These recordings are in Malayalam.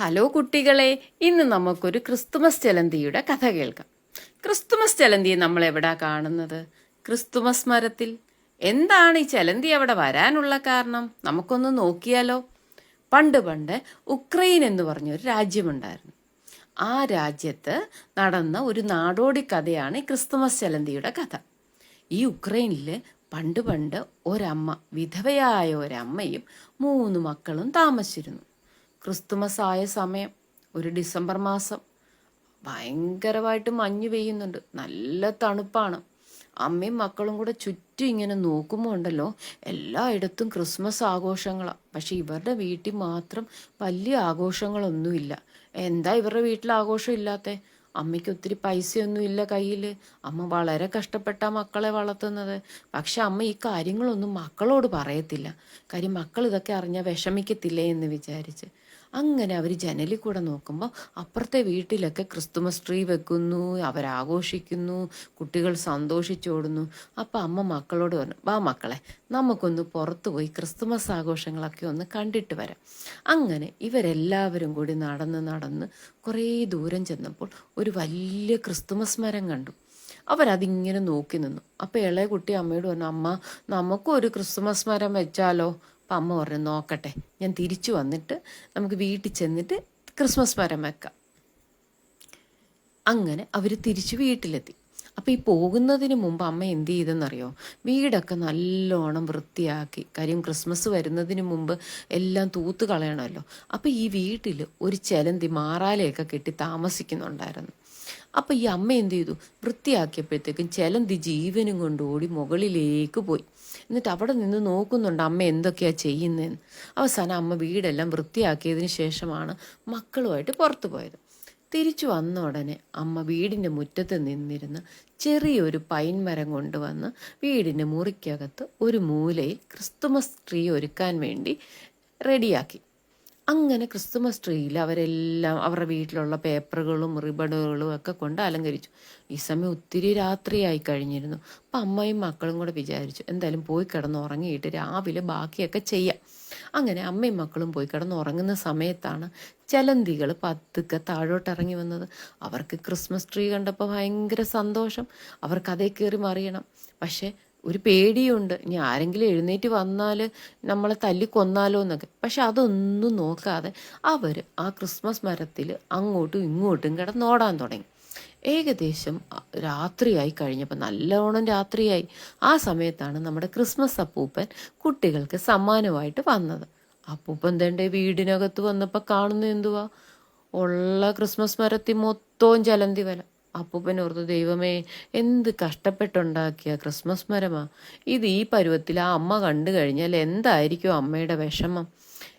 ഹലോ കുട്ടികളെ ഇന്ന് നമുക്കൊരു ക്രിസ്തുമസ് ചലന്തിയുടെ കഥ കേൾക്കാം. ക്രിസ്തുമസ് ചലന്തിയെ നമ്മൾ എവിടാ കാണുന്നത്? ക്രിസ്തുമസ് മരത്തിൽ. എന്താണ് ഈ ചലന്തി അവിടെ വരാനുള്ള കാരണം? നമുക്കൊന്ന് നോക്കിയാലോ. പണ്ട് പണ്ട് ഉക്രൈൻ എന്ന് പറഞ്ഞൊരു രാജ്യമുണ്ടായിരുന്നു. ആ രാജ്യത്ത് നടന്ന ഒരു നാടോടി കഥയാണ് ഈ ക്രിസ്തുമസ് ചലന്തിയുടെ കഥ. ഈ ഉക്രൈനിൽ പണ്ട് പണ്ട് ഒരമ്മ വിധവയായ ഒരമ്മയും മൂന്ന് മക്കളും താമസിച്ചിരുന്നു. ക്രിസ്തുമസ് ആയ സമയം ഒരു ഡിസംബർ മാസം ഭയങ്കരമായിട്ട് മഞ്ഞ് പെയ്യുന്നുണ്ട്. നല്ല തണുപ്പാണ്. അമ്മയും മക്കളും കൂടെ ചുറ്റും ഇങ്ങനെ നോക്കുമ്പോൾ ഉണ്ടല്ലോ എല്ലായിടത്തും ക്രിസ്മസ് ആഘോഷങ്ങളാണ് പക്ഷെ ഇവരുടെ വീട്ടിൽ മാത്രം വലിയ ആഘോഷങ്ങളൊന്നുമില്ല. എന്താ ഇവരുടെ വീട്ടിൽ ആഘോഷം ഇല്ലാത്ത? അമ്മയ്ക്ക് ഒത്തിരി പൈസയൊന്നും ഇല്ല കയ്യിൽ അമ്മ വളരെ കഷ്ടപ്പെട്ട മക്കളെ വളർത്തുന്നത്. പക്ഷെ അമ്മ ഈ കാര്യങ്ങളൊന്നും മക്കളോട് പറയത്തില്ല. കാര്യം മക്കൾ ഇതൊക്കെ അറിഞ്ഞാൽ വിഷമിക്കത്തില്ലേ എന്ന് വിചാരിച്ച്. അങ്ങനെ അവർ ജനലിൽ കൂടെ നോക്കുമ്പോൾ അപ്പുറത്തെ വീട്ടിലൊക്കെ ക്രിസ്തുമസ് ട്രീ വെക്കുന്നു അവരാഘോഷിക്കുന്നു കുട്ടികൾ സന്തോഷിച്ചോടുന്നു അപ്പോൾ അമ്മ മക്കളോട് പറഞ്ഞു വാ മക്കളെ നമുക്കൊന്ന് പുറത്തു പോയി ക്രിസ്തുമസ് ആഘോഷങ്ങളൊക്കെ ഒന്ന് കണ്ടിട്ട് വരാം. അങ്ങനെ ഇവരെല്ലാവരും കൂടി നടന്ന് നടന്ന് കുറേ ദൂരം ചെന്നപ്പോൾ ഒരു വലിയ ക്രിസ്തുമസ് മരം കണ്ടു. അവരതിങ്ങനെ നോക്കി നിന്നു. അപ്പോൾ ഇളയ കുട്ടി അമ്മയോട് പറഞ്ഞു അമ്മ നമുക്കും ഒരു ക്രിസ്തുമസ് മരം വെച്ചാലോ? അപ്പം അമ്മ പറഞ്ഞു നോക്കട്ടെ ഞാൻ തിരിച്ചു വന്നിട്ട് നമുക്ക് വീട്ടിൽ ചെന്നിട്ട് ക്രിസ്മസ് മരം വെക്കാം. അങ്ങനെ അവർ തിരിച്ച് വീട്ടിലെത്തി. അപ്പോൾ ഈ പോകുന്നതിന് മുമ്പ് അമ്മ എന്ത് ചെയ്തെന്നറിയോ? വീടൊക്കെ നല്ലോണം വൃത്തിയാക്കി. കാര്യം ക്രിസ്മസ് വരുന്നതിന് മുമ്പ് എല്ലാം തൂത്ത് കളയണമല്ലോ. അപ്പോൾ ഈ വീട്ടിൽ ഒരു ചെലന്തി മാറാലയൊക്കെ കെട്ടി താമസിക്കുന്നുണ്ടായിരുന്നു. അപ്പോൾ ഈ അമ്മ എന്ത് ചെയ്തു? വൃത്തിയാക്കിയപ്പോഴത്തേക്കും ചെലന്തി ജീവനും കൊണ്ട് ഓടി മുകളിലേക്ക് പോയി. എന്നിട്ട് അവിടെ നിന്ന് നോക്കുന്നുണ്ട് അമ്മ എന്തൊക്കെയാ ചെയ്യുന്നതെന്ന് അവസാനം അമ്മ വീടെല്ലാം വൃത്തിയാക്കിയതിന് ശേഷമാണ് മക്കളുമായിട്ട് പുറത്തു പോയത്. തിരിച്ചു വന്ന ഉടനെ അമ്മ വീടിന്റെ മുറ്റത്ത് നിന്നിരുന്ന് ചെറിയൊരു പൈൻ മരം കൊണ്ടുവന്ന് വീടിന്റെ മുറിക്കകത്ത് ഒരു മൂലയിൽ ക്രിസ്തുമസ് ട്രീ ഒരുക്കാൻ വേണ്ടി റെഡിയാക്കി. അങ്ങനെ ക്രിസ്തുമസ് ട്രീയിൽ അവരെല്ലാം അവരുടെ വീട്ടിലുള്ള പേപ്പറുകളും റിബണുകളും ഒക്കെ കൊണ്ട് അലങ്കരിച്ചു. ഈ സമയം ഒത്തിരി രാത്രിയായി കഴിഞ്ഞിരുന്നു. അപ്പം അമ്മയും മക്കളും കൂടെ വിചാരിച്ചു എന്തായാലും പോയി കിടന്ന് ഉറങ്ങിയിട്ട് രാവിലെ ബാക്കിയൊക്കെ ചെയ്യാം. അങ്ങനെ അമ്മയും മക്കളും പോയി കിടന്ന് ഉറങ്ങുന്ന സമയത്താണ് ചലന്തികൾ പതുക്കെ താഴോട്ടിറങ്ങി വന്നത്. അവർക്ക് ക്രിസ്മസ് ട്രീ കണ്ടപ്പോൾ ഭയങ്കര സന്തോഷം. അവർക്ക് അതേ കയറി മറിയണം. പക്ഷേ ഒരു പേടിയുണ്ട്. ഇനി ആരെങ്കിലും എഴുന്നേറ്റ് വന്നാൽ നമ്മളെ തല്ലി കൊന്നാലോ എന്നൊക്കെ. പക്ഷെ അതൊന്നും നോക്കാതെ അവർ ആ ക്രിസ്മസ് മരത്തിൽ അങ്ങോട്ടും ഇങ്ങോട്ടും കിടന്നോടാൻ തുടങ്ങി. ഏകദേശം രാത്രിയായി കഴിഞ്ഞപ്പോൾ നല്ലോണം രാത്രിയായി. ആ സമയത്താണ് നമ്മുടെ ക്രിസ്മസ് അപ്പൂപ്പൻ കുട്ടികൾക്ക് സമ്മാനമായിട്ട് വന്നത്. അപ്പൂപ്പൻ തന്റെ വീടിനകത്ത് വന്നപ്പോൾ കാണുന്ന എന്തുവാ? ഉള്ള ക്രിസ്മസ് മരത്തിൽ മൊത്തവും ചലന്തി വല. അപ്പൂപ്പൻ ഓർത്തു ദൈവമേ എന്ത് കഷ്ടപ്പെട്ടുണ്ടാക്കിയ ക്രിസ്മസ് മരമാ. ഇത് ഈ പരുവത്തിൽ ആ അമ്മ കണ്ടു കഴിഞ്ഞാൽ എന്തായിരിക്കും അമ്മയുടെ വിഷമം?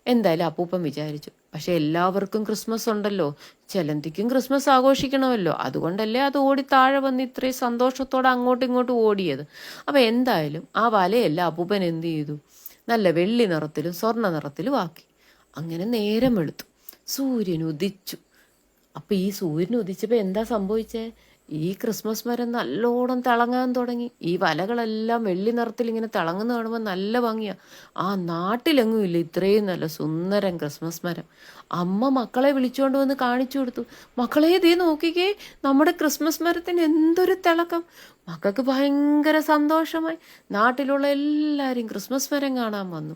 എന്തായാലും അപ്പൂപ്പൻ വിചാരിച്ചു പക്ഷെ എല്ലാവർക്കും ക്രിസ്മസ് ഉണ്ടല്ലോ. ചെലന്തിക്കും ക്രിസ്മസ് ആഘോഷിക്കണമല്ലോ. അതുകൊണ്ടല്ലേ അത് ഓടി താഴെ വന്ന് ഇത്രയും സന്തോഷത്തോടെ അങ്ങോട്ടും ഇങ്ങോട്ടും ഓടിയത്. അപ്പം എന്തായാലും ആ വലയല്ല അപ്പൂപ്പൻ എന്ത് ചെയ്തു? നല്ല വെള്ളി നിറത്തിലും സ്വർണ നിറത്തിലും ആക്കി. അങ്ങനെ നേരം വെളുത്തു. സൂര്യൻ ഉദിച്ചു. അപ്പം ഈ സൂര്യൻ ഉദിച്ചപ്പോൾ എന്താ സംഭവിച്ചേ? ഈ ക്രിസ്മസ് മരം നല്ലോണം തിളങ്ങാൻ തുടങ്ങി. ഈ വലകളെല്ലാം വെള്ളി നിറത്തിൽ ഇങ്ങനെ തിളങ്ങുന്ന കാണുമ്പോൾ നല്ല ഭംഗിയാ. ആ നാട്ടിലെങ്ങും ഇല്ല. ഇത്രയും നല്ല സുന്ദരം ക്രിസ്മസ് മരം. അമ്മ മക്കളെ വിളിച്ചുകൊണ്ട് വന്ന് കാണിച്ചു കൊടുത്തു. മക്കളെ ഇതേ നോക്കിക്കേ. നമ്മുടെ ക്രിസ്മസ് മരത്തിന് എന്തൊരു തിളക്കം. മക്കൾക്ക് ഭയങ്കര സന്തോഷമായി. നാട്ടിലുള്ള എല്ലാവരും ക്രിസ്മസ് മരം കാണാൻ വന്നു.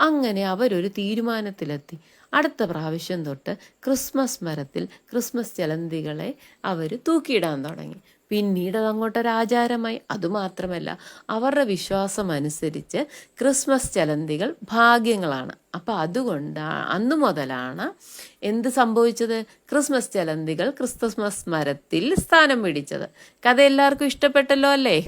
അങ്ങനെ അവരൊരു തീരുമാനത്തിലെത്തി. അടുത്ത പ്രാവശ്യം തൊട്ട് ക്രിസ്മസ് മരത്തിൽ ക്രിസ്മസ് ചലന്തികളെ അവർ തൂക്കിയിടാൻ തുടങ്ങി. പിന്നീട് അതങ്ങോട്ടൊരു ആചാരമായി അതുമാത്രമല്ല അവരുടെ വിശ്വാസം അനുസരിച്ച് ക്രിസ്മസ് ചലന്തികൾ ഭാഗ്യങ്ങളാണ്. അപ്പോൾ അതുകൊണ്ട് അന്നു മുതലാണ് എന്ത് സംഭവിച്ചത്? ക്രിസ്മസ് ചലന്തികൾ ക്രിസ്മസ് മരത്തിൽ സ്ഥാനം പിടിച്ചത്. കഥ എല്ലാവർക്കും ഇഷ്ടപ്പെട്ടല്ലോ അല്ലേ?